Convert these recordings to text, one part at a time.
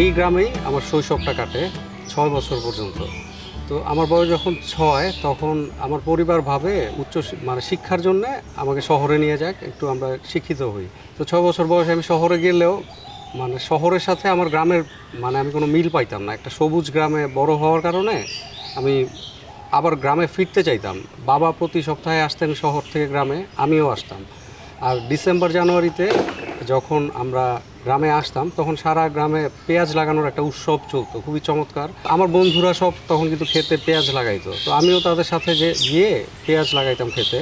এই গ্রামেই আমার শৈশবটা কাটে, ছয় বছর পর্যন্ত। তো আমার বয়স যখন ছয়, তখন আমার পরিবার ভাবে উচ্চ মানে শিক্ষার জন্য আমাকে শহরে নিয়ে যাক, একটু আমরা শিক্ষিত হই। তো ছয় বছর বয়সে আমি শহরে গেলেও মানে শহরের সাথে আমার গ্রামের মানে আমি কোনো মিল পাইতাম না। একটা সবুজ গ্রামে বড় হওয়ার কারণে আমি আবার গ্রামে ফিরতে চাইতাম। বাবা প্রতি সপ্তাহে আসতেন শহর থেকে গ্রামে, আমিও আসতাম। আর ডিসেম্বর জানুয়ারিতে যখন আমরা গ্রামে আসতাম, তখন সারা গ্রামে পেঁয়াজ লাগানোর একটা উৎসব চলতো, খুবই চমৎকার। আমার বন্ধুরা সব তখন কিন্তু খেতে পেঁয়াজ লাগাইতো। তো আমিও তাদের সাথে যে গিয়ে পেঁয়াজ লাগাইতাম খেতে।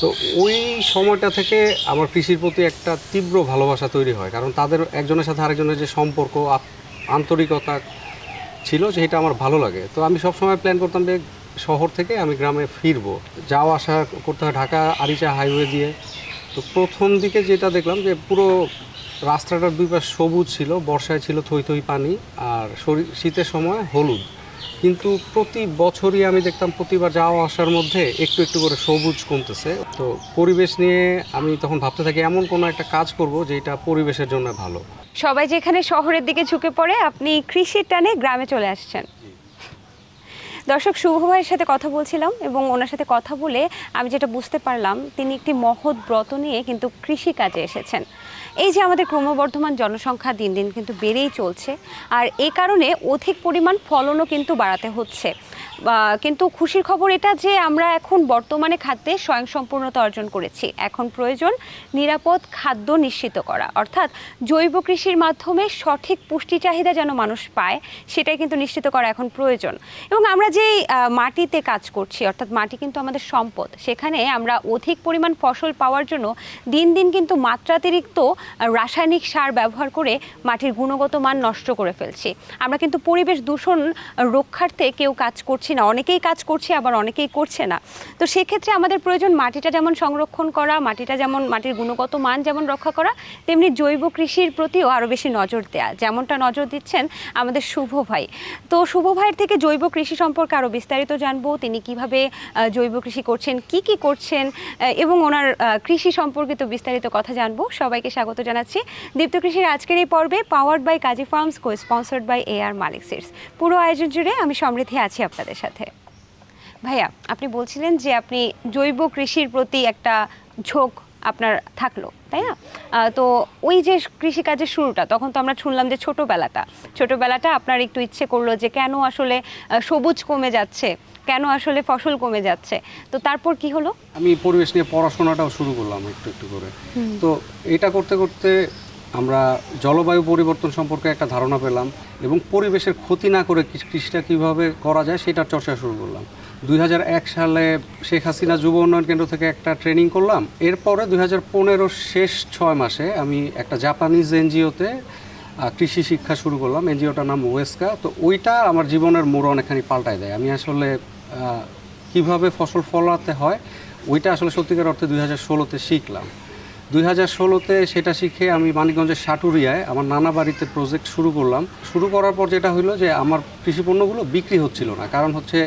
তো ওই সময়টা থেকে আমার কৃষির প্রতি একটা তীব্র ভালোবাসা তৈরি হয়, কারণ তাদের একজনের সাথে আরেকজনের যে সম্পর্ক আন্তরিকতা ছিল সেটা আমার ভালো লাগে। তো আমি সবসময় প্ল্যান করতাম যে শহর থেকে আমি গ্রামে ফিরবো। যাওয়া আসা করতে হয় ঢাকা আরিচা হাইওয়ে দিয়ে। তো প্রথম দিকে যেটা দেখলাম যে পুরো রাস্তাটার দুই পাশ সবুজ ছিল বর্ষায় ছিল থই থই পানি আর শীতের সময় হলুদ। কিন্তু প্রতি বছরই আমি দেখতাম প্রতিবার যাওয়া আসার মধ্যে একটু একটু করে সবুজ কমতেছে। তো পরিবেশ নিয়ে আমি তখন ভাবতে থাকি এমন কোনো একটা কাজ করব যেটা পরিবেশের জন্য ভালো। সবাই যেখানে শহরের দিকে ঝুঁকে পড়ে আপনি কৃষির টানে গ্রামে চলে আসছেন। দর্শক শুভ ভাইয়ের সাথে কথা বলছিলাম এবং ওনার সাথে কথা বলে আমি যেটা বুঝতে পারলাম তিনি একটি মহৎ ব্রত নিয়ে কিন্তু কৃষি কাজে এসেছেন। এই যে আমাদের ক্রমবর্ধমান জনসংখ্যা দিন দিন কিন্তু বেড়েই চলছে, আর এই কারণে অধিক পরিমাণ ফলনও কিন্তু বাড়াতে হচ্ছে। কিন্তু খুশির খবর এটা যে আমরা এখন বর্তমানে খাদ্যে স্বয়ংসম্পূর্ণতা অর্জন করেছি। এখন প্রয়োজন নিরাপদ খাদ্য নিশ্চিত করা। অর্থাৎ জৈব কৃষির মাধ্যমে সঠিক পুষ্টি চাহিদা যেন মানুষ পায়, সেটাই কিন্তু নিশ্চিত করা এখন প্রয়োজন। এবং আমরা যে মাটিতে কাজ করছি, অর্থাৎ মাটি কিন্তু আমাদের সম্পদ, সেখানে আমরা অধিক পরিমাণ ফসল পাওয়ার জন্য দিন দিন কিন্তু মাত্রাতিরিক্ত রাসায়নিক সার ব্যবহার করে মাটির গুণগত মান নষ্ট করে ফেলছি। আমরা কিন্তু পরিবেশ দূষণ রক্ষার্থে কেউ কাজ করছি না। অনেকেই কাজ করছে, আবার অনেকেই করছে না। তো সেক্ষেত্রে আমাদের প্রয়োজন মাটিটা যেমন সংরক্ষণ করা, মাটিটা যেমন, মাটির গুণগত মান যেমন রক্ষা করা, তেমনি জৈব কৃষির প্রতিও আরও বেশি নজর দেওয়া যেমনটা নজর দিচ্ছেন আমাদের শুভ ভাই। তো শুভ ভাইয়ের থেকে জৈব কৃষি সম্পর্কে আরও বিস্তারিত জানব। তিনি কীভাবে জৈব কৃষি করছেন, কি কি করছেন এবং ওনার কৃষি সম্পর্কিত বিস্তারিত কথা জানব। সবাইকে স্বাগত জানাচ্ছি। দীপ্ত কৃষির আজকের এই পর্বে powered by Kazi farms co sponsored by A R Malik seeds পুরো আয়োজন জুড়ে আমি সমৃদ্ধি আছি আপনাদের সাথে। ভাইয়া, আপনি বলছিলেন যে আপনি জৈব কৃষির প্রতি একটা ঝোঁক আপনার থাকল, তাই না? তো ওই যে কৃষিকাজের শুরুটা, তখন তো আমরা শুনলাম যে ছোটোবেলাটা। ছোটোবেলাটা আপনার একটু ইচ্ছে করল যে কেন আসলে সবুজ কমে যাচ্ছে? কেন আসলে ফসল কমে যাচ্ছে? তো তারপর কি হলো? আমি পরিবেশ নিয়ে পড়াশোনাটাও শুরু করলাম একটু একটু করে। তো এটা করতে করতে আমরা জলবায়ু পরিবর্তন সম্পর্কে একটা ধারণা পেলাম এবং পরিবেশের ক্ষতি না করে কৃষিটা কীভাবে করা যায় সেটার চর্চা শুরু করলাম। দুই হাজার এক সালে শেখ হাসিনা যুব উন্নয়ন কেন্দ্র থেকে একটা ট্রেনিং করলাম। এরপরে দুই হাজার পনেরো শেষ ছয় মাসে আমি একটা জাপানিজ এনজিওতে কৃষি শিক্ষা শুরু করলাম। এনজিওটার নাম ওয়েস্কা। তো ওইটা আমার জীবনের মোড় অনেকখানি পাল্টায় দেয়। আমি আসলে কীভাবে ফসল ফলাতে হয় ওইটা আসলে সত্যিকার অর্থে দুই হাজার ষোলোতে শিখলাম। দুই হাজার ষোলোতে সেটা শিখে আমি মানিকগঞ্জের সাটুরিয়ায় আমার নানা বাড়িতে প্রজেক্ট শুরু করলাম। শুরু করার পর যেটা হলো যে আমার কৃষি পণ্যগুলো বিক্রি হচ্ছিল না কারণ হচ্ছে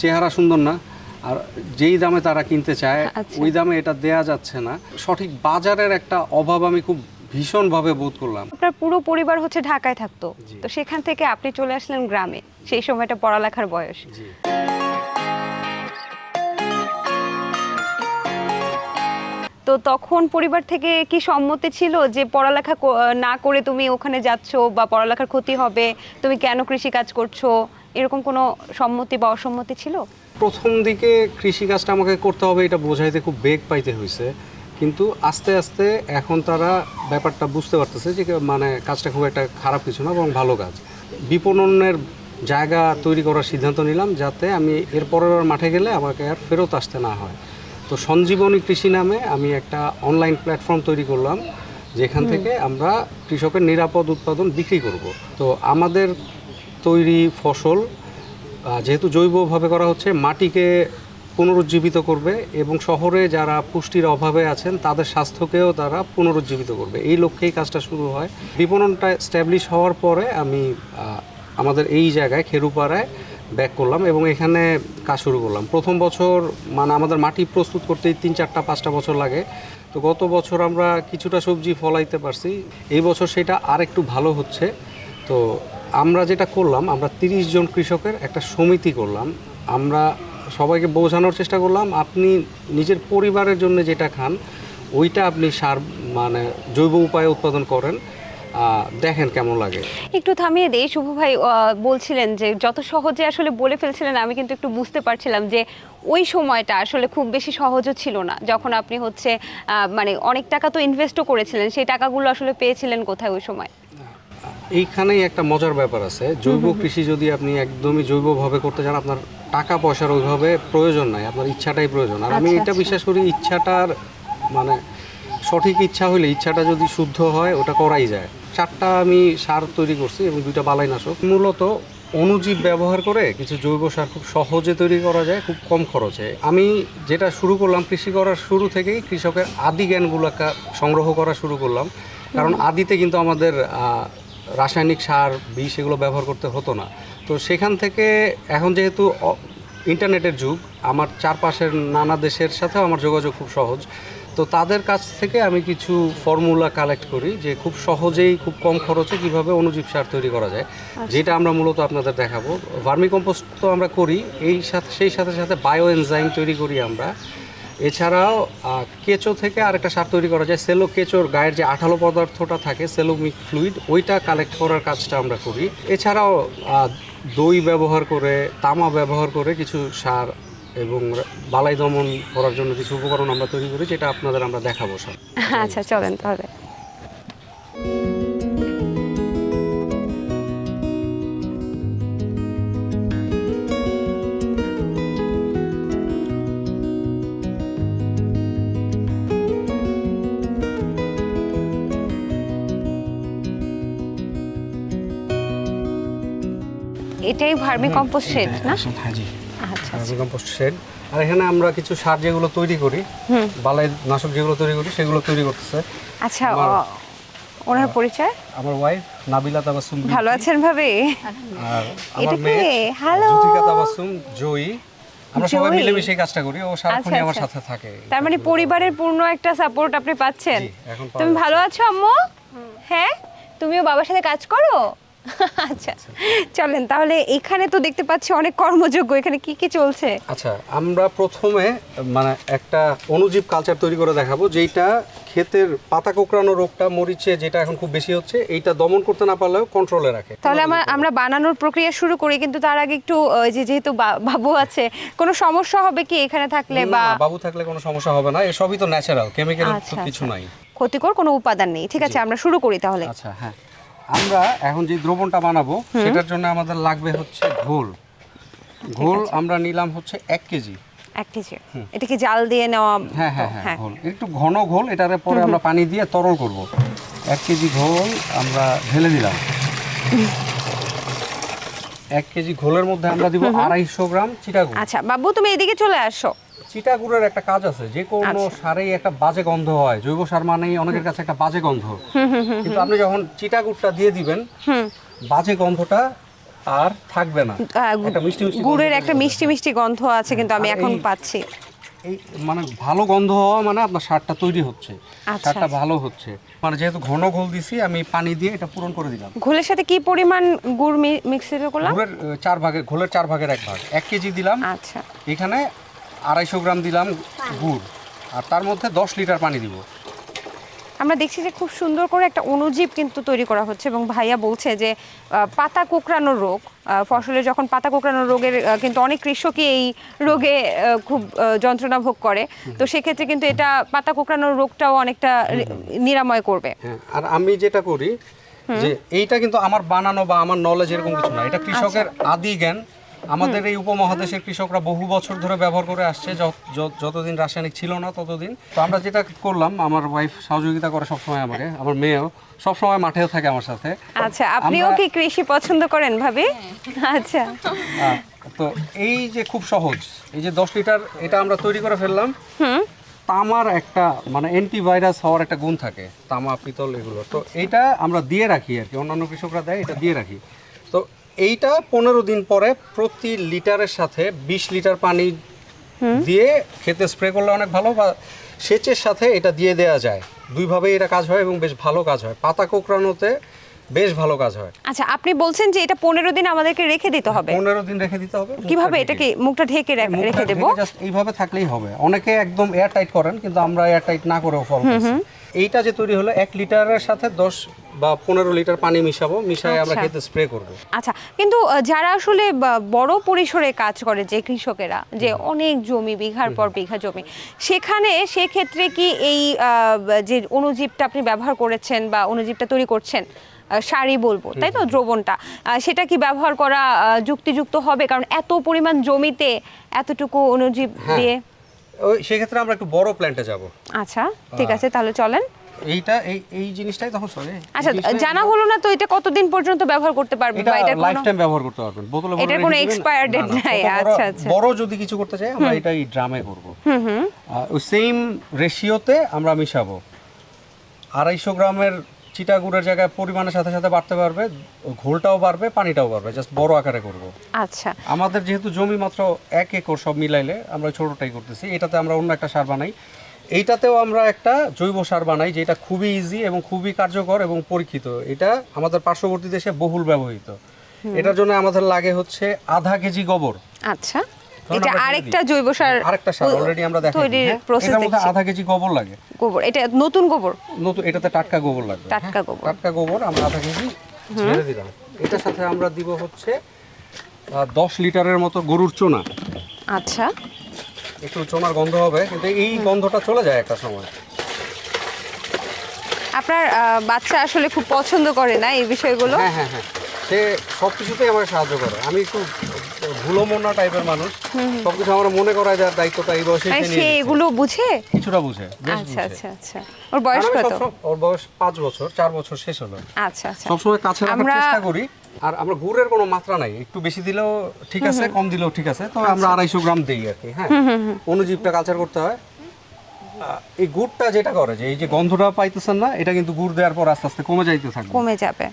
চেহারা সুন্দর না আর যেই দামে তারা কিনতে চায় আচ্ছা। ওই দামে এটা দেয়া যাচ্ছে না। সঠিক বাজারের একটা অভাব আমি খুব ভীষণভাবে বোধ করলাম। আপনার পুরো পরিবার হচ্ছে ঢাকায় থাকতো। তো সেখান থেকে আপনি চলে আসলেন গ্রামে সেই সময়টা পড়ালেখার বয়স। তো তখন পরিবার থেকে কি সম্মতি ছিল যে পড়ালেখা না করে তুমি ওখানে যাচ্ছ বা পড়ালেখার ক্ষতি হবে, তুমি কেন কৃষি কাজ করছ? এরকম কোনো সম্মতি বা অসম্মতি ছিল? প্রথম দিকে কৃষিকাজটা আমাকে করতে হবে এটা বোঝাইতে খুব বেগ পাইতে হয়েছে কিন্তু আস্তে আস্তে এখন তারা ব্যাপারটা বুঝতে পারতেছে যে মানে কাজটা খুব একটা খারাপ কিছু না, বরং ভালো কাজ। বিপণনের জায়গা তৈরি করার সিদ্ধান্ত নিলাম যাতে আমি এরপরের মাঠে গেলে আমাকে আর ফেরত আসতে না হয়। তো সঞ্জীবনী কৃষি নামে আমি একটা অনলাইন প্ল্যাটফর্ম তৈরি করলাম যেখান থেকে আমরা কৃষকের নিরাপদ উৎপাদন বিক্রি করব। তো আমাদের তৈরি ফসল যেহেতু জৈবভাবে করা হচ্ছে মাটিকে পুনরুজ্জীবিত করবে এবং শহরে যারা পুষ্টির অভাবে আছেন তাদের স্বাস্থ্যকেও তারা পুনরুজ্জীবিত করবে। এই লক্ষ্যেই কাজটা শুরু হয়। বিপণনটা স্ট্যাবলিশ হওয়ার পরে আমি আমাদের এই জায়গায় খেরুপাড়ায় ব্যাক করলাম এবং এখানে কাজ শুরু করলাম। প্রথম বছর মানে আমাদের মাটি প্রস্তুত করতেই তিন, চারটা, পাঁচটা বছর লাগে। তো গত বছর আমরা কিছুটা সবজি ফলাইতে পারছি। এই বছর সেটা আর একটু ভালো হচ্ছে। তো আমরা যেটা করলাম, আমরা তিরিশ জন কৃষকের একটা সমিতি করলাম। আমরা সবাইকে বোঝানোর চেষ্টা করলাম, আপনি নিজের পরিবারের জন্য যেটা খান, ওইটা আপনি সার মানে জৈব উপায়ে উৎপাদন করেন। দেখেন কেমন লাগে। একটু থামিয়ে দেই। শুভ ভাই বলছিলেন যে যত সহজে আসলে বলে ফেলছিলেন আমি কিন্তু একটু বুঝতে পারছিলাম যে ওই সময়টা আসলে খুব বেশি সহজও ছিল না। যখন আপনি হচ্ছে মানে অনেক টাকা তো ইনভেস্টও করেছিলেন সেই টাকাগুলো আসলে পেয়েছিলেন কোথায় ওই সময়? এইখানেই একটা মজার ব্যাপার আছে। জৈব কৃষি যদি আপনি একদমই জৈবভাবে করতে চান আপনার টাকা পয়সার ওইভাবে প্রয়োজন নাই। আপনার ইচ্ছাটাই প্রয়োজন। আর আমি আচ্ছা, এটা আচ্ছা। বিশ্বাস করি ইচ্ছাটার মানে সঠিক ইচ্ছা হলে ইচ্ছাটা যদি শুদ্ধ হয় ওটা করাই যায়। চারটা আমি সার তৈরি করছি এবং দুইটা বালাইনাশক। মূলত অণুজীব ব্যবহার করে কিছু জৈব সার খুব সহজে তৈরি করা যায় খুব কম খরচে। আমি যেটা শুরু করলাম কৃষি করার শুরু থেকেই কৃষকের আদি জ্ঞানগুলোকে সংগ্রহ করা শুরু করলাম। কারণ আদিতে কিন্তু আমাদের রাসায়নিক সার বিষ এগুলো ব্যবহার করতে হতো না। তো সেখান থেকে এখন যেহেতু ইন্টারনেটের যুগ আমার চারপাশের নানা দেশের সাথেও আমার যোগাযোগ খুব সহজ। তো তাদের কাছ থেকে আমি কিছু ফর্মুলা কালেক্ট করি যে খুব সহজেই খুব কম খরচে কীভাবে অনুজীব সার তৈরি করা যায়। যেটা আমরা মূলত আপনাদের দেখাবো। ভার্মি কম্পোস্ট তো আমরা করি এই সাথে সেই সাথে সাথে বায়ো এনজাইম তৈরি করি আমরা। এছাড়াও কেঁচো থেকে আরেকটা সার তৈরি করা যায় সেলো কেঁচোর গায়ের যে আঠালো পদার্থটা থাকে সেলোমিক ফ্লুইড ওইটা কালেক্ট করার কাজটা আমরা করি। এছাড়াও দই ব্যবহার করে তামা ব্যবহার করে কিছু সার এবং বালাই দমন করার জন্য কিছু উপকরণ আমরা তৈরি করি যেটা আপনাদের আমরা দেখাবো স্যার। আচ্ছা চলেন তাহলে। এটাই ভার্মি কম্পোস্ট শেড না? হ্যাঁ জি। কম্পোস্ট শেড আর এখানে আমরা কিছু সার যেগুলো তৈরি করি হুম। বালাই নাশক যেগুলো তৈরি করি সেগুলো তৈরি করতেছে। আচ্ছা ওনার পরিচয়? আমার ওয়াইফ নাবিলা তাবাসুম ভালো আছেন ভাবে? আর এটা কে? Hello. জুথিকা তাবাসুম জয়ী। আমরা সবাই মিলেমিশে কাজটা করি ও সারাক্ষণই আচ্ছা, আমার আচ্ছা। সাথে থাকে। তার মানে পরিবারের পূর্ণ একটা সাপোর্ট আপনি পাচ্ছেন? তুমি ভালো আছো আম্মু? হ্যাঁ? তুমিও বাবার সাথে কাজ করো? আচ্ছা চলেন তাহলে এখানে তো দেখতে পাচ্ছি অনেক কর্মযোগ্য এখানে কি কি চলছে? আচ্ছা আমরা প্রথমে মানে একটা অনুজীব কালচার তৈরি করে দেখাবো যেটা ক্ষেতের পাতা কোঁকড়ানো রোগটা মরিচে যেটা এখন খুব বেশি হচ্ছে এইটা দমন করতে না পারলেও কন্ট্রোলে রাখে। তাহলে আমরা আমরা বানানোর প্রক্রিয়া শুরু করি কিন্তু তার আগে একটু যে যেহেতু বাবু আছে কোনো সমস্যা হবে কি এখানে থাকলে বা? বাবু থাকলে কোনো সমস্যা হবে না এসবই তো ন্যাচারাল কেমিক্যাল আচ্ছা, কিছু আচ্ছা। নাই। ক্ষতিকর কোনো উপাদান নেই ঠিক আছে আমরা শুরু করি তাহলে। আচ্ছা হ্যাঁ। আমরা এখন যে দ্রবণটা বানাবো সেটার জন্য আমাদের লাগবে হচ্ছে ঘোল। ঘোল আমরা নিলাম হচ্ছে এক কেজি। এক কেজি। এটা কি জাল দিয়ে নেওয়া হ্যাঁ হ্যাঁ তো? হ্যাঁ ঘোল। একটু ঘন ঘোল এটার পরে আমরা পানি দিয়ে তরল করব। এক কেজি ঘোল আমরা ঢেলে দিলাম। এক কেজি ঘোলের মধ্যে আমরা দিব আড়াইশো গ্রাম চিটাগুড় আচ্ছা বাবু তুমি এদিকে চলে আসো। চিটাগুড়ের একটা কাজ আছে যে কোনো আচ্ছা। সারেই একটা বাজে গন্ধ হয়। জৈব সার মানেই অনেকের কাছে একটা বাজে গন্ধ। কিন্তু আপনি যখন চিটাগুড়টা দিয়ে দিবেন বাজে গন্ধটা আর থাকবে না। একটা মিষ্টি মিষ্টি গুড়ের একটা মিষ্টি মিষ্টি গন্ধ আছে কিন্তু আমি এখন পাচ্ছি। এই মানে ভালো গন্ধ হওয়া মানে আপনার সারটা তৈরি হচ্ছে। আচ্ছা, সারটা আচ্ছা। ভালো হচ্ছে। মানে যেহেতু ঘন ঘোল দিছি আমি পানি দিয়ে এটা পূরণ করে দিলাম। ঘোলের সাথে কি পরিমাণ গুড় মিক্সিড করলাম? ঘোলের চার ভাগের ঘোলের চার ভাগের এক ভাগ। এক কেজি দিলাম। আচ্ছা। এখানে আড়াইশো গ্রাম দিলাম গুড় আর তার মধ্যে দশ লিটার পানি দিব। আমরা দেখছি যে খুব সুন্দর করে একটা অণুজীব কিন্তু তৈরি করা হচ্ছে এবং ভাইয়া বলছে যে পাতা কোঁকড়ানো রোগ ফসলে যখন পাতা কোঁকড়ানো রোগের কিন্তু অনেক কৃষকই এই রোগে খুব যন্ত্রণা ভোগ করে। তো সেক্ষেত্রে কিন্তু এটা পাতা কোঁকড়ানোর রোগটাও অনেকটা নিরাময় করবে। হ্যাঁ আর আমি যেটা করি যে এইটা কিন্তু আমার বানানো বা আমার নলেজ এরকম কিছু না। এটা কৃষকের আদি জ্ঞান। আমাদের এই উপমহাদেশের কৃষকরা বহু বছর ধরে ব্যবহার করে আসছে যত- যত- যতদিন রাসায়নিক ছিল না ততদিন। তো আমরা যেটা করলাম আমার ওয়াইফ সহযোগিতা করে সবসময় আমাকে আমার মেয়েও সবসময় মাঠেও থাকে আমার সাথে। আচ্ছা আপনিও কি কৃষি পছন্দ করেন ভাবি? আচ্ছা। তো এই যে খুব সহজ এই যে দশ লিটার এটা আমরা তৈরি করে ফেললাম। তামার একটা মানে অ্যান্টিভাইরাস হওয়ার একটা গুণ থাকে তামা পিতল এগুলো। তো এইটা আমরা দিয়ে রাখি আর কি অন্যান্য কৃষকরা দেয় এটা দিয়ে রাখি। তো এইটা পনেরো দিন পরে প্রতি লিটারের সাথে বিশ লিটার পানি দিয়ে খেতে স্প্রে করলে অনেক ভালো বা সেচের সাথে এটা দিয়ে দেওয়া যায়। দুইভাবেই এটা কাজ হয় এবং বেশ ভালো কাজ হয়। পাতা কোঁকড়ানোতে বেশ ভালো কাজ হয়। আচ্ছা আপনি বলছেন যে এটা পনেরো দিন আমাদেরকে রেখে দিতে হবে। পনেরো দিন রেখে দিতে হবে। কীভাবে এটা কি মুখটা ঢেকে রেখে দেবো? এইভাবে থাকলেই হবে। অনেকে একদম এয়ার টাইট করেন কিন্তু আমরা এয়ার টাইট না করেও ফল। এইটা যে তৈরি হলো এক লিটারের সাথে দশ বা পনেরো লিটার পানি মিশাবো মিশায় আমরা আচ্ছা। খেতে স্প্রে করব। আচ্ছা কিন্তু যারা আসলে বড় পরিসরে কাজ করে যে কৃষকেরা যে অনেক জমি বিঘার পর বিঘা জমি সেখানে সেক্ষেত্রে কি এই যে অনুজীবটা আপনি ব্যবহার করেছেন বা অনুজীবটা তৈরি করছেন সারই বলব তাই তো দ্রবণটা সেটা কি ব্যবহার করা যুক্তিযুক্ত হবে? কারণ এত পরিমাণ জমিতে এতটুকু অনুজীব হ্যাঁ। দিয়ে ওই সেক্ষেত্রে আমরা একটু বড় প্ল্যান্টে যাব। আচ্ছা ঠিক আছে তাহলে চলেন। এইটা এই এই জিনিসটাই তখন সরি আচ্ছা জানা হলো না তো এটা কতদিন পর্যন্ত ব্যবহার করতে পারবে বা এটার লাইফ টাইম ব্যবহার করতে পারবেন। বোতলে ভরে এটার কোনো না, না, নাই, আচ্ছা, আচ্ছা। বড় যদি কিছু করতে চাই আমরা এটা এই ড্রামে করব। আহ, ওই সেম রেশিওতে আমরা মিশাবো। আড়াইশো গ্রামের চিটা গুড়ের জায়গায় পরিমাণের সাথে সাথে বাড়তে পারবে ঘোলটাও বাড়বে পানিটাও বাড়বে জাস্ট বড় আকারে করব। আচ্ছা। আমাদের যেহেতু জমি মাত্র এক একর সব মিলাইলে আমরা ছোটটাই করতেছি এটাতে আমরা অন্য একটা সার বানাই। এইটাতেও আমরা একটা জৈব সার বানাই যেটা খুবই ইজি এবং খুবই কার্যকর এবং পরীক্ষিত। এটা আমাদের পার্শ্ববর্তী দেশে বহুল ব্যবহৃত। এটার জন্য আমাদের লাগে হচ্ছে আধা কেজি গোবর। আচ্ছা। এটা আরেকটা জৈব সার আরেকটা সার অলরেডি আমরা তৈরির প্রসেস মধ্যে আধা কেজি গোবর লাগে। গোবর এটা নতুন গোবর। নতুন এটাতে টাটকা গোবর লাগবে। টাটকা হ্যাঁ? গোবর। টাটকা গোবর আমরা আধা কেজি ছেড়ে দিলাম। এটার সাথে আমরা দিব হচ্ছে দশ লিটারের মতো গরুর চোনা। আচ্ছা। একটু চোনার গন্ধ হবে কিন্তু এই গন্ধটা চলে যায় একটা সময়। আপনার বাচ্চা আসলে খুব পছন্দ করে না এই বিষয়গুলো? হ্যাঁ হ্যাঁ হ্যাঁ। সে সব কিছুতেই আমাকে সাহায্য করে। আমি একটু ভুলো মনা টাইপের মানুষ। সব কিছু আমার মনে করায় যার দায়িত্বটা এই বয়সে মানে সে। এগুলো বুঝে? কিছুটা বুঝে আচ্ছা আচ্ছা আচ্ছা। ওর বয়স কত? ওর বয়স পাঁচ বছর চার বছর শেষ হলো। আচ্ছা আচ্ছা। সবসময় কাছে রাখার চেষ্টা করি। আর আমরা গুড়ের কোনো মাত্রা নাই। একটু বেশি দিলেও ঠিক আছে কম দিলেও ঠিক আছে। তো আমরা আড়াইশো গ্রাম দিই আর কি হ্যাঁ। অনুজীবটা কালচার করতে হয়। এই গুড়টা যেটা করে যে এই যে গন্ধটা পাইতেছেন না এটা কিন্তু গুড় দেওয়ার পর আস্তে আস্তে কমে যাইতে থাকবে। কমে যাবে।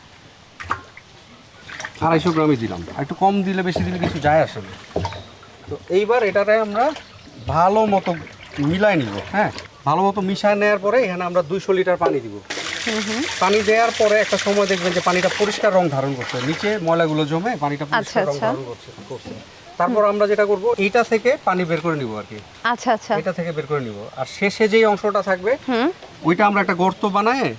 আড়াইশো গ্রামই দিলাম। একটু কম দিলে বেশি দিলে কিছু যায় আসে না। তো এইবার এটাতে আমরা ভালো মতো মিলাই নিব হ্যাঁ? ভালো মতো মিশায় নেওয়ার পরে এখানে আমরা দুইশো লিটার পানি দিব। পানি দেওয়ার পরে একটা সময় দেখবেন যে পানিটা পরিষ্কার রং ধারণ করছে। নিচে ময়লাগুলো জমে পানিটা পরিষ্কার রং আচ্ছা। ধারণ করছে তারপর আমরা যেটা করব এইটা থেকে পানি বের করে নিব আর কি। আচ্ছা আচ্ছা। এটা থেকে বের করে নিব। আর শেষে যেই অংশটা থাকবে ওইটা আমরা একটা গর্ত বানায়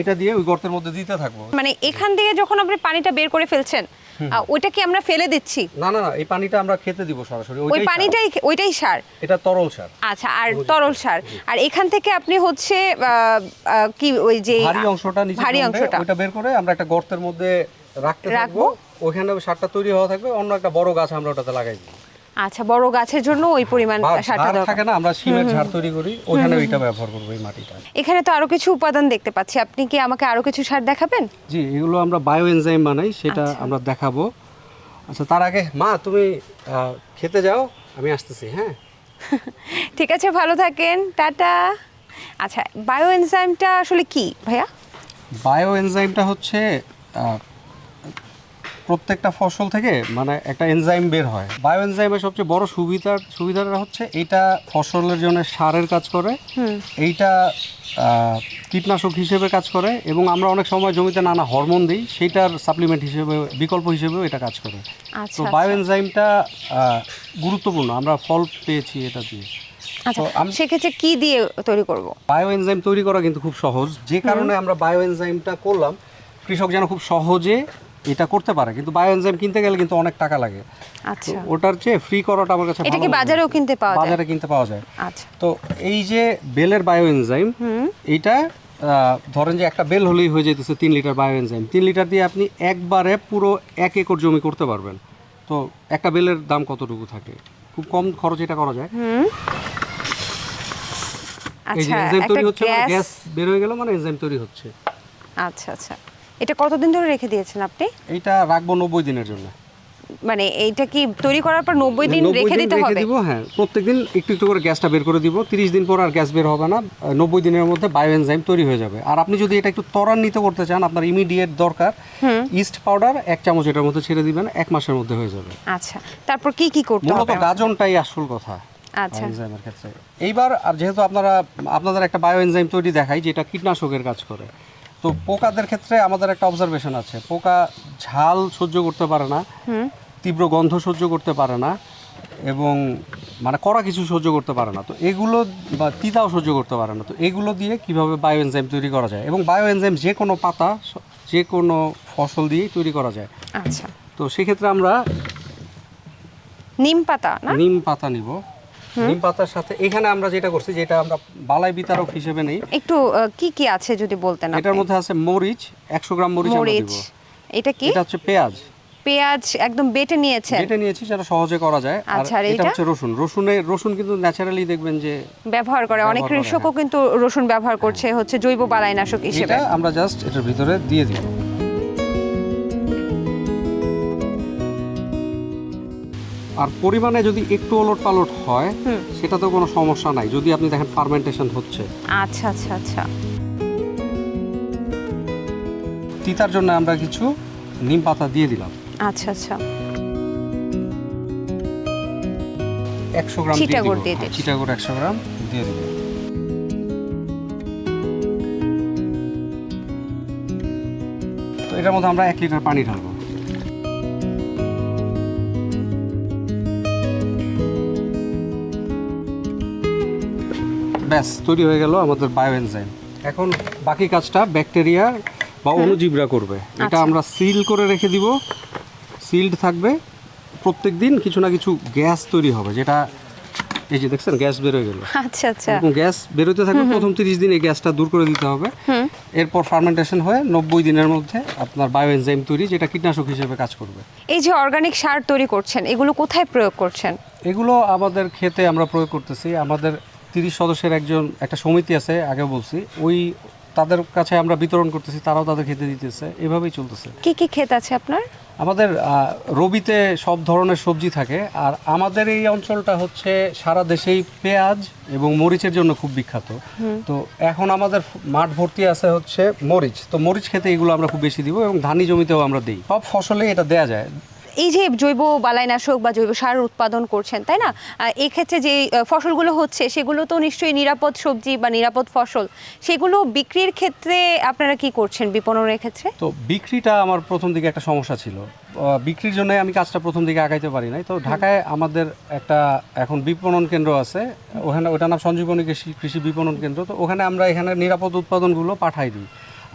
এটা দিয়ে ওই গর্তের মধ্যে দিতে থাকব। মানে এখান থেকে যখন আপনি পানিটা বের করে ফেলছেন ওইটা কি আমরা ফেলে দিচ্ছি? না না না এই পানিটা আমরা খেতে দিব সরাসরি ওই পানিটাই ওইটাই সার? এটা তরল সার। আচ্ছা আর তরল সার আর এখান থেকে আপনি হচ্ছে কি ওই যে ভারী অংশটা নিচে ভারী অংশটা। ওইটা বের করে আমরা একটা গর্তের মধ্যে রাখতে রাখব। ওখানে সারটা তৈরি হওয়া থাকবে অন্য একটা বড় গাছ আমরা ওটাতে লাগাই দিই আচ্ছা বড় গাছের জন্য ওই পরিমাণ সারটা দরকার। থাকে না আমরা সিমের ঝাড় তৈরি করি ওখানে ওইটা ব্যবহার করব এই মাটিটা। এখানে তো আরও কিছু উপাদান দেখতে পাচ্ছি। আপনি কি আমাকে আরও কিছু সার দেখাবেন? জি এগুলো আমরা বায়ো এনজাইম বানাই সেটা আচ্ছা। আমরা দেখাবো। আচ্ছা তার আগে মা তুমি খেতে যাও আমি আসতেছি হ্যাঁ? ঠিক আছে ভালো থাকেন টাটা। আচ্ছা বায়ো এনজাইমটা আসলে কি ভাইয়া? বায়ো এনজাইমটা হচ্ছে প্রত্যেকটা ফসল থেকে মানে একটা এনজাইম বের হয়। বায়ো এনজাইমের সবচেয়ে বড় সুবিধার সুবিধাটা হচ্ছে এটা ফসলের জন্য সারের কাজ করে। এইটা কীটনাশক হিসেবে কাজ করে এবং আমরা অনেক সময় জমিতে নানা হরমোন দিই সেইটার সাপ্লিমেন্ট হিসেবে বিকল্প হিসেবেও এটা কাজ করে। আচ্ছা তো বায়ো এনজাইমটা গুরুত্বপূর্ণ আমরা ফল পেয়েছি এটা দিয়ে। আচ্ছা সেক্ষেত্রে কি দিয়ে তৈরি করব? বায়ো এনজাইম তৈরি করা কিন্তু খুব সহজ। যে কারণে আমরা বায়ো এনজাইমটা করলাম কৃষক যেন খুব সহজে এটা করতে পারে কিন্তু বায়ো এনজাইম কিনতে গেলে কিন্তু অনেক টাকা লাগে। আচ্ছা। ওটার চেয়ে ফ্রি করাটা আমার কাছে এটা কি বাজারেও কিনতে পাওয়া যায়? বাজারে কিনতে পাওয়া যায়। আচ্ছা। তো এই যে বেলের বায়ো এনজাইম হুম। এইটা ধরেন যে একটা বেল হলেই হয়ে যেতেছে তিন লিটার বায়ো এনজাইম তিন লিটার দিয়ে আপনি একবারে পুরো এক একর জমি করতে পারবেন। তো একটা বেলের দাম কতটুকু থাকে? খুব কম খরচে এটা করা যায়। হুম। এই যে আচ্ছা এনজাইম তৈরি হচ্ছে গ্যাস গ্যাস বের হয়ে গেল মানে এনজাইম তৈরি হচ্ছে। আচ্ছা আচ্ছা। এটা কতদিন ধরে রেখে দিয়েছেন আপনি? এইটা রাখব নব্বই দিনের জন্য। মানে এইটা কি তৈরি করার পর নব্বই দিন রেখে দিতে হবে? দিব হ্যাঁ। প্রত্যেকদিন একটু একটু করে গ্যাসটা বের করে দিব। তিরিশ দিন পর আর গ্যাস বের হবে না। নব্বই দিনের মধ্যে বায়ো এনজাইম তৈরি হয়ে যাবে। আর আপনি যদি এটা একটু ত্বরান্বিত করতে চান আপনার ইমিডিয়েট দরকার ইস্ট পাউডার এক চামচ এটার মধ্যে ছেড়ে দিবেন এক মাসের মধ্যে হয়ে যাবে। আচ্ছা। তারপর কি কি করতে হবে? গাজনটাই আসল কথা আচ্ছা। এইবার আর যেহেতু আপনারা আপনাদের একটা বায়ো এনজাইম তৈরি দেখাই যেটা কীটনাশকের কাজ করে তো পোকাদের ক্ষেত্রে আমাদের একটা অবজারভেশন আছে। পোকা ঝাল সহ্য করতে পারে না তীব্র গন্ধ সহ্য করতে পারে না এবং মানে কড়া কিছু সহ্য করতে পারে না। তো এগুলো বা তিতাও সহ্য করতে পারে না। তো এগুলো দিয়ে কীভাবে বায়ো এনজাইম তৈরি করা যায় এবং বায়ো এনজাইম যে কোনো পাতা যে কোনো ফসল দিয়েই তৈরি করা যায়। আচ্ছা। তো সেক্ষেত্রে আমরা নিম পাতা নিম পাতা নিব। নিম পাতার সাথে এখানে আমরা যেটা করছি যেটা আমরা বালাই বিতারক হিসেবে নেই। একটু কি কি আছে যদি বলতেন? এটার মধ্যে আছে মরিচ একশো গ্রাম মরিচ আমরা দিব। এটা কি? এটা হচ্ছে পেঁয়াজ। পেঁয়াজ একদম বেটে নিয়েছেন। যেটা নিয়েছি সেটা সহজে করা যায়। আর আচ্ছা, এটা? হচ্ছে রসুন। রসুনে রসুন কিন্তু ন্যাচারালি দেখবেন যে ব্যবহার করে। অনেক কৃষকও হ্যাঁ। কিন্তু রসুন ব্যবহার করছে হচ্ছে জৈব বালাইনাশক হিসেবে। এটা আমরা জাস্ট এটার ভিতরে দিয়ে দিব। আর পরিমাণে যদি একটু ওলট পালট হয়। সেটা তো কোনো সমস্যা নাই যদি আপনি দেখেন ফার্মেন্টেশন হচ্ছে। আচ্ছা আচ্ছা আচ্ছা। তিতার জন্য আমরা কিছু নিম পাতা দিয়ে দিলাম। আচ্ছা আচ্ছা। একশো গ্রাম চিটাগোড় দিয়ে হ্যাঁ। চিটাগোড় একশো গ্রাম দিয়ে দিব তো এটার মধ্যে আমরা এক লিটার পানি ঢালবো। ব্যাস তৈরি হয়ে গেল আমাদের বায়োএনজাইম এখন বাকি কাজটা ব্যাকটেরিয়া বা অণুজীবরা করবে। এটা আচ্ছা। আমরা সিল করে রেখে দিব। সিল্ড থাকবে। প্রত্যেক দিন কিছু না কিছু গ্যাস তৈরি হবে যেটা এই যে দেখছেন গ্যাস বেরোয় গেল। আচ্ছা আচ্ছা। এরকম গ্যাস বেরোতে থাকবে প্রথম তিরিশ দিন এই গ্যাসটা দূর করে দিতে হবে। হুম। এরপর ফার্মেন্টেশন হয়ে নব্বই দিনের মধ্যে আপনার বায়োএনজাইম তৈরি যেটা কীটনাশক হিসেবে কাজ করবে। এই যে অর্গানিক সার তৈরি করছেন এগুলো কোথায় প্রয়োগ করছেন? এগুলো আমাদের খেতে আমরা প্রয়োগ করতেছি। আমাদের তিরিশ সদস্যের একজন একটা সমিতি আছে আগে বলছি ওই তাদের কাছে আমরা বিতরণ করতেছি তারাও তাদের খেতে দিতেছে এভাবেই চলতেছে। কি কি ক্ষেত আছে আপনার? আমাদের রবিতে সব ধরনের সবজি থাকে আর আমাদের এই অঞ্চলটা হচ্ছে সারা দেশেই পেঁয়াজ এবং মরিচের জন্য খুব বিখ্যাত। তো এখন আমাদের মাঠ ভর্তি আছে হচ্ছে মরিচ তো মরিচ খেতে এগুলো আমরা খুব বেশি দিব এবং ধানি জমিতেও আমরা দিই। সব ফসলে এটা দেয়া যায়। এই যে জৈব বালাইনাশক বা জৈব সার উৎপাদন করছেন তাই না? এক্ষেত্রে যে ফসলগুলো হচ্ছে সেগুলো তো নিশ্চয়ই নিরাপদ সবজি বা নিরাপদ ফসল। সেগুলো বিক্রির ক্ষেত্রে আপনারা কি করছেন বিপণনের ক্ষেত্রে? তো বিক্রিটা আমার প্রথম দিকে একটা সমস্যা ছিল। বিক্রির জন্য আমি কাজটা প্রথম দিকে আগাইতে পারি নাই। তো ঢাকায় আমাদের একটা এখন বিপণন কেন্দ্র আছে ওখানে ওটার নাম সঞ্জীবনী কৃষি কৃষি বিপণন কেন্দ্র। তো ওখানে আমরা এখানে নিরাপদ উৎপাদনগুলো পাঠাই দিই।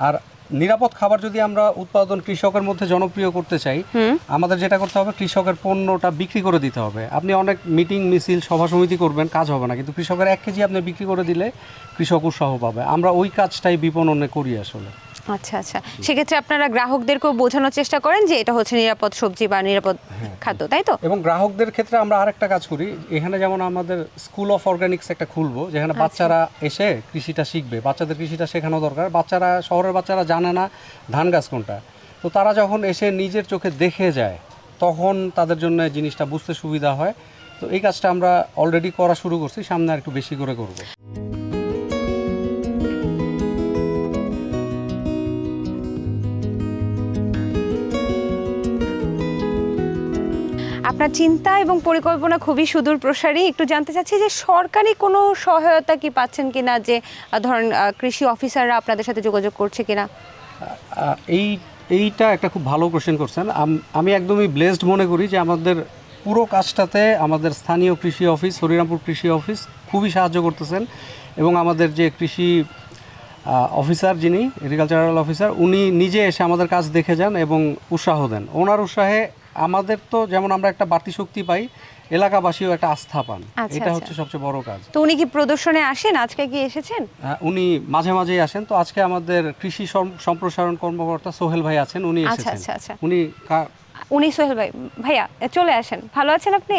আর নিরাপদ খাবার যদি আমরা উৎপাদন কৃষকের মধ্যে জনপ্রিয় করতে চাই আমাদের যেটা করতে হবে কৃষকের পণ্যটা বিক্রি করে দিতে হবে। আপনি অনেক মিটিং মিছিল সভা সমিতি করবেন কাজ হবে না। কিন্তু কৃষকের এক কেজি আপনি বিক্রি করে দিলে কৃষক উৎসাহ পাবে। আমরা ওই কাজটাই বিপণনে করি আসলে। আচ্ছা আচ্ছা। সেক্ষেত্রে আপনারা গ্রাহকদেরকেও বোঝানোর চেষ্টা করেন যে এটা হচ্ছে নিরাপদ সবজি বা নিরাপদ খাদ্য তাই তো? এবং গ্রাহকদের ক্ষেত্রে আমরা আরেকটা কাজ করি। এখানে যেমন আমাদের স্কুল অফ অর্গানিক্স একটা খুলবো যেখানে বাচ্চারা এসে কৃষিটা শিখবে। বাচ্চাদের কৃষিটা শেখানো দরকার। বাচ্চারা শহরের বাচ্চারা জানে না ধান গাছ কোনটা। তো তারা যখন এসে নিজের চোখে দেখে যায় তখন তাদের জন্য জিনিসটা বুঝতে সুবিধা হয়। তো এই কাজটা আমরা অলরেডি করা শুরু করছি সামনে আর একটু বেশি করে করব। আপনার চিন্তা এবং পরিকল্পনা খুবই সুদূর প্রসারী। একটু জানতে চাচ্ছি যে সরকারি কোনো সহায়তা কি পাচ্ছেন কি না যে ধরেন কৃষি অফিসাররা আপনাদের সাথে যোগাযোগ করছে কিনা? এই, এইটা একটা খুব ভালো কোশ্চেন করছেন। আমি একদমই ব্লেসড মনে করি যে আমাদের পুরো কাজটাতে আমাদের স্থানীয় কৃষি অফিস, হরিরামপুর কৃষি অফিস খুবই সাহায্য করতেছেন এবং আমাদের যে কৃষি অফিসার যিনি এগ্রিকালচারাল অফিসার উনি নিজে এসে আমাদের কাজ দেখে যান এবং উৎসাহ দেন। ওনার উৎসাহে আমাদের তো যেমন আমরা একটা বাড়তি শক্তি পাই এলাকাবাসীও একটা আস্থা পান। আচ্ছা, এটা আচ্ছা। হচ্ছে সবচেয়ে বড় কাজ। তো উনি কি প্রদর্শনে আসেন? আজকে কি এসেছেন? হ্যাঁ, উনি মাঝে মাঝেই আসেন। তো আজকে আমাদের কৃষি সম্প্রসারণ কর্মকর্তা সোহেল ভাই আছেন উনি আচ্ছা, এসেছেন। উনি উনি সোহেল ভাই ভাইয়া চলে আসেন। ভালো আছেন আপনি?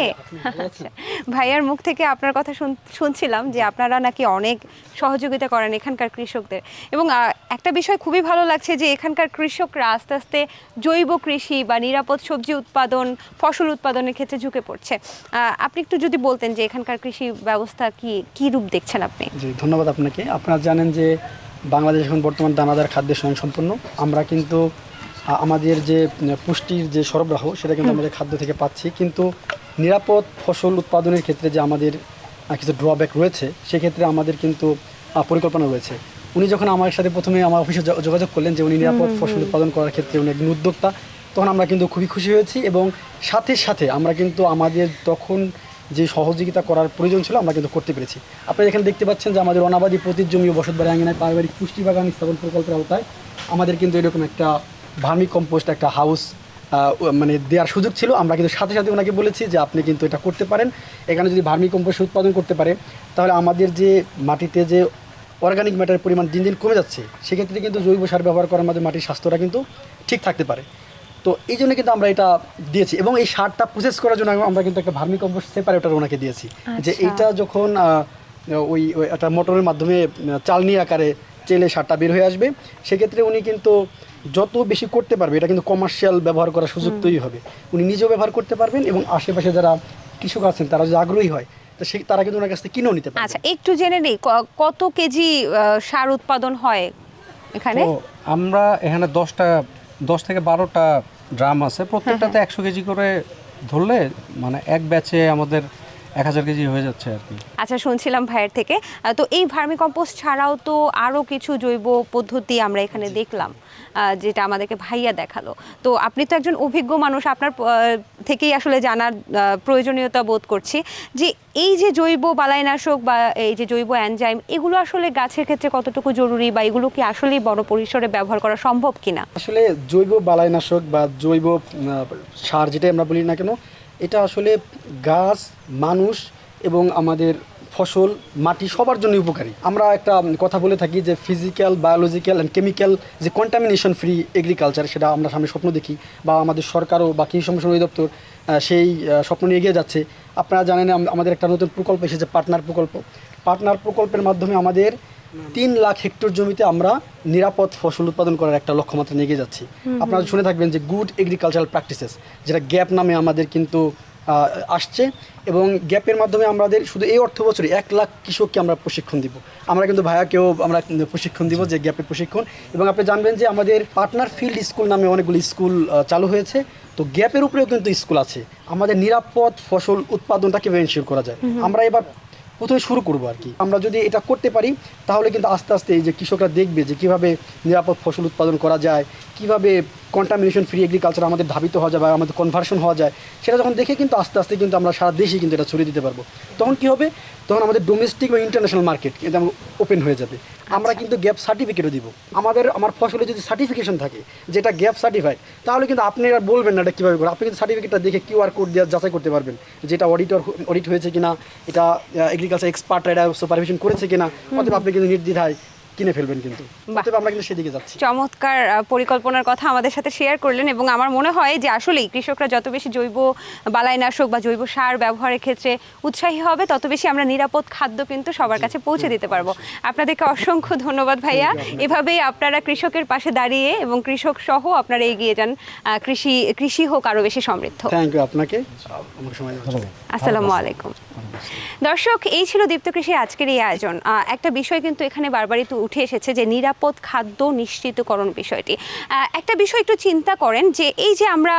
ভাইয়ার মুখ থেকে আপনার কথা শুন- শুনছিলাম যে আপনারা নাকি অনেক সহযোগিতা করেন এখানকার কৃষকদের। এবং একটা বিষয় খুবই ভালো লাগছে যে এখানকার কৃষকরা আস্তে আস্তে জৈব কৃষি বা নিরাপদ সবজি উৎপাদন ফসল উৎপাদনের ক্ষেত্রে ঝুঁকে পড়ছে। আপনি একটু যদি বলতেন যে এখানকার কৃষি ব্যবস্থা কি কি রূপ দেখছেন আপনি? জি ধন্যবাদ আপনাকে। আপনারা জানেন যে বাংলাদেশ এখন বর্তমান দানাদার খাদ্যের স্বয়ংসম্পন্ন আমরা কিন্তু আমাদের যে পুষ্টির যে সরবরাহ সেটা কিন্তু আমাদের খাদ্য থেকে পাচ্ছি। কিন্তু নিরাপদ ফসল উৎপাদনের ক্ষেত্রে যে আমাদের কিছু ড্রব্যাক রয়েছে সেক্ষেত্রে আমাদের কিন্তু পরিকল্পনা রয়েছে। উনি যখন আমার সাথে প্রথমে আমার অফিসে যোগ- যোগাযোগ করলেন যে উনি নিরাপদ ফসল উৎপাদন করার ক্ষেত্রে উনি একজন উদ্যোক্তা তখন আমরা কিন্তু খুবই খুশি হয়েছি এবং সাথে সাথে আমরা কিন্তু আমাদের তখন যে সহযোগিতা করার প্রয়োজন ছিল আমরা কিন্তু করতে পেরেছি। আপনারা এখানে দেখতে পাচ্ছেন যে আমাদের অনাবাদী পতির জমি ও বসতবাড়ি আঙ্গিনায় পারিবারিক পুষ্টি বাগান স্থাপন প্রকল্পের আওতায় আমাদের কিন্তু এরকম একটা ভার্মি কম্পোস্ট একটা হাউস মানে দেওয়ার সুযোগ ছিল। আমরা কিন্তু সাথে সাথে ওনাকে বলেছি যে আপনি কিন্তু এটা করতে পারেন। এখানে যদি ভার্মি কম্পোস্ট উৎপাদন করতে পারে তাহলে আমাদের যে মাটিতে যে অর্গানিক ম্যাটারের পরিমাণ দিন দিন কমে যাচ্ছে সেক্ষেত্রে কিন্তু জৈব সার ব্যবহার করার আমাদের মাটির স্বাস্থ্যটা কিন্তু ঠিক থাকতে পারে। তো এই জন্য কিন্তু আমরা এটা দিয়েছি এবং এই সারটা প্রসেস করার জন্য আমরা কিন্তু একটা ভার্মি কম্পোস্ট সেপারেটর ওনাকে দিয়েছি। যে আচ্ছা। এইটা যখন ওই একটা মোটরের মাধ্যমে চালনি আকারে চেলে সারটা বের হয়ে আসবে সেক্ষেত্রে উনি কিন্তু যত বেশি করতে পারবে এটা কিন্তু কমার্শিয়াল ব্যবহার করার সুযোগ তৈরি হবে। উনি নিজেও ব্যবহার করতে পারবেন এবং আশেপাশে যারা কৃষক আছেন তারা যদি আগ্রহী হয় তো সে তারা কিন্তু ওনার কাছ থেকে কিনেও নিতে পারবে। আচ্ছা একটু জেনে নেই কত কেজি সার উৎপাদন হয় এখানে? আমরা এখানে দশটা দশ থেকে বারোটা ড্রাম আছে। প্রত্যেকটাতে একশো কেজি করে ধরলে মানে এক ব্যাচে আমাদের এক হাজার কেজি হয়ে যাচ্ছে আর কি। আচ্ছা শুনছিলাম ভাইয়ের থেকে। তো এই ভার্মি কম্পোস্ট ছাড়াও তো আরও কিছু জৈব পদ্ধতি আমরা এখানে দেখলাম। যেটা আমাদেরকে ভাইয়া দেখাল। তো আপনি তো একজন অভিজ্ঞ মানুষ, আপনার থেকেই আসলে জানার প্রয়োজনীয়তা বোধ করছি যে এই যে জৈব বালাইনাশক বা এই যে জৈব অ্যানজাইম এগুলো আসলে গাছের ক্ষেত্রে কতটুকু জরুরি বা এগুলো কি আসলেই বড় পরিসরে ব্যবহার করা সম্ভব কিনা? আসলে জৈব বালাইনাশক বা জৈব সার যেটাই আমরা বলি না কেন, এটা আসলে গাছ, মানুষ এবং আমাদের ফসল মাটি সবার জন্য উপকারী। আমরা একটা কথা বলে থাকি যে ফিজিক্যাল বায়োলজিক্যাল অ্যান্ড কেমিক্যাল যে কন্টামিনেশন ফ্রি এগ্রিকালচার সেটা আমরা সামনে স্বপ্ন দেখি বা আমাদের সরকারও বা কৃষি সম্প্রসারণ অধিদপ্তর সেই স্বপ্ন নিয়ে এগিয়ে যাচ্ছে। আপনারা জানেন আমাদের একটা নতুন প্রকল্প এসেছে পার্টনার প্রকল্প। পার্টনার প্রকল্পের মাধ্যমে আমাদের তিন লাখ হেক্টর জমিতে আমরা নিরাপদ ফসল উৎপাদন করার একটা লক্ষ্যমাত্রা নিয়ে এগিয়ে যাচ্ছি। আপনারা শুনে থাকবেন যে গুড এগ্রিকালচারাল প্র্যাকটিসেস যেটা গ্যাপ নামে আমাদের কিন্তু আসছে এবং গ্যাপের মাধ্যমে আমাদের শুধু এই অর্থ বছরে এক লাখ কৃষককে আমরা প্রশিক্ষণ দিব। আমরা কিন্তু ভাইয়াকেও আমরা প্রশিক্ষণ দিব যে গ্যাপের প্রশিক্ষণ। এবং আপনি জানবেন যে আমাদের পার্টনার ফিল্ড স্কুল নামে অনেকগুলো স্কুল চালু হয়েছে। তো গ্যাপের উপরেও কিন্তু স্কুল আছে। আমাদের নিরাপদ ফসল উৎপাদনটা কীভাবে এনশিওর করা যায়। আমরা এবার প্রথমে শুরু করব আর কি। আমরা যদি এটা করতে পারি তাহলে কিন্তু আস্তে আস্তে এই যে কৃষকরা দেখবে যে কীভাবে নিরাপদ ফসল উৎপাদন করা যায় কীভাবে কন্টামিনেশন ফ্রি এগ্রিকালচার আমাদের ধাবিত হওয়া যায় বা আমাদের কনভার্সন হওয়া যায় সেটা যখন দেখে কিন্তু আস্তে আস্তে কিন্তু আমরা সারা দেশে কিন্তু এটা ছড়িয়ে দিতে পারব। তখন কী হবে? তখন আমাদের ডোমেস্টিক বা ইন্টারন্যাশনাল মার্কেট কিন্তু ওপেন হয়ে যাবে। আমরা কিন্তু গ্যাপ সার্টিফিকেটও দিব। আমাদের আমার ফসলে যদি সার্টিফিকেশন থাকে যেটা গ্যাপ সার্টিফাইড তাহলে কিন্তু আপনি আর বলবেন না এটা কীভাবে করে। আপনি কিন্তু সার্টিফিকেটটা দেখে কিউআর কোড দিয়ে যাচাই করতে পারবেন যেটা অডিটর অডিট হয়েছে কিনা এটা এগ্রিকালচার এক্সপার্টরা এটা সুপারভিশন করেছে কিনা অতএব আপনি কিন্তু নির্দ্বিধায় কিনে ফেলবেন কিন্তু। আমরা কিন্তু সেদিকে যাচ্ছি। চমৎকার পরিকল্পনার কথা আমাদের সাথে শেয়ার করলেন এবং আমার মনে হয় যে আসলেই কৃষকরা যত বেশি জৈব বালাইনাশক বা জৈব সার ব্যবহারের ক্ষেত্রে উৎসাহী হবে তত বেশি আমরা নিরাপদ খাদ্য কিন্তু সবার কাছে পৌঁছে দিতে পারব। আপনাদেরকে অসংখ্য ধন্যবাদ ভাইয়া। এভাবেই আপনারা কৃষকের পাশে দাঁড়িয়ে এবং কৃষক সহ আপনারা এগিয়ে যান কৃষি কৃষি হোক আরও বেশি সমৃদ্ধ থ্যাংক ইউ আপনাকে। আসসালামু আলাইকুম। দর্শক, এই ছিল দীপ্ত কৃষির আজকের এই আয়োজন। একটা বিষয় কিন্তু এখানে বারবারই তো উঠে এসেছে যে নিরাপদ খাদ্য নিশ্চিতকরণ বিষয়টি। একটা বিষয় একটু চিন্তা করেন যে এই যে আমরা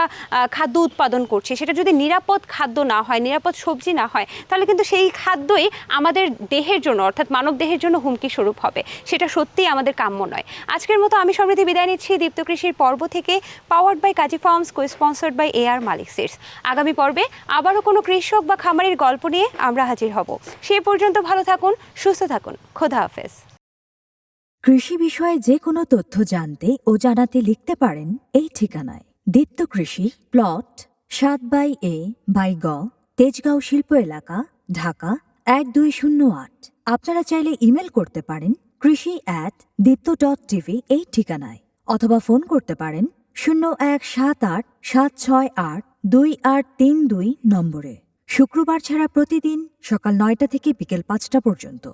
খাদ্য উৎপাদন করছি, সেটা যদি নিরাপদ খাদ্য না হয়, নিরাপদ সবজি না হয়, তাহলে কিন্তু সেই খাদ্যই আমাদের দেহের জন্য, অর্থাৎ মানব দেহের জন্য হুমকি স্বরূপ হবে। সেটা সত্যিই আমাদের কাম্য নয়। আজকের মতো আমি সমৃদ্ধি বিদায় নিচ্ছি দীপ্ত কৃষির পর্ব থেকে powered by Kazi farms co sponsored by A R Malik seeds আগামী পর্বে আবারও কোনো কৃষক বা খামারের গল্প নিয়ে আমরা হাজির হব। সেই পর্যন্ত ভালো থাকুন, সুস্থ থাকুন। খোদা হাফেজ। কৃষি বিষয়ে যে কোনো তথ্য জানতে ও জানাতে লিখতে পারেন এই ঠিকানায়। দীপ্ত কৃষি, প্লট, সাত বাই এ, বাই গ, তেজগাঁও শিল্প এলাকা, ঢাকা, এক দুই শূন্য আট। আপনারা চাইলে ইমেল করতে পারেন কৃষি অ্যাট দীপ্ত ডট টিভি এই ঠিকানায়। অথবা ফোন করতে পারেন শূন্য এক সাত আট সাত ছয় আট দুই আট তিন দুই নম্বরে। শুক্রবার ছাড়া প্রতিদিন সকাল নয়টা থেকে বিকেল পাঁচটা পর্যন্ত।